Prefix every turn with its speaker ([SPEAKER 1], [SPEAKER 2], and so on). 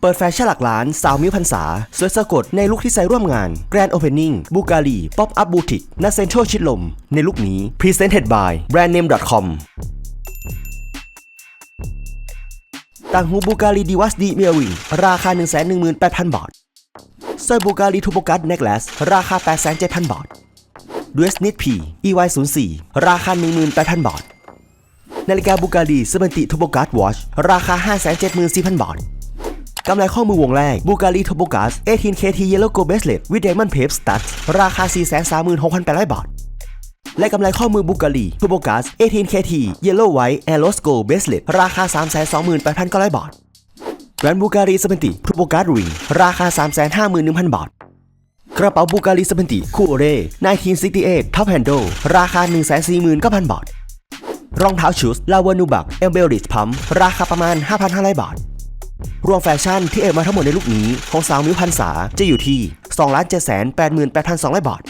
[SPEAKER 1] เปิดแฟชั่นหลักล้านสาวมิวพันษาสวยสะกดในลุคที่ใส่ร่วมงาน Grand Opening บูการีป๊อปอัพบูติกณเซนทรัลชิดลม ในลุคนี้ Presented by brandname.com ต่างหูบูการีดีวัสดีเมียวิงราคา 118,000 บาทสร้อยบูการีทูโปกัสเน็กเลสราคา 8,700บาทดูเอสนิดพี EY04 ราคา 18,000 บาท นาฬิกาบูการีสเปนติทูโปกัสวอชราคา 574,000 บาท กำไรข้อมือวงแรกบูการีทูโปกัส 18KT Yellow Gold Bracelet with Diamond Pape Studs ราคา 436,800 บาท และกำไรข้อมือบูการีทูโปกัส 18KT Yellow White a i r o s Gold Bracelet ราคา 328,900 บาทแบรนด์บูการีสเปนติทูโปกัสริงราคา 351,000 บาทกระเป๋าบูการีสเปนติคูโอเร่1968 Top Handle ราคา 149,000 บาท รองเท้าชูสลาวานูบักเอลเบลริชพัมราคาประมาณ 5,500 บาท รวมแฟชั่นที่เอ่ยมาทั้งหมดในลูกนี้ของสาวมิวพันษาจะอยู่ที่ 2 7 8 8 2 0 0 บาท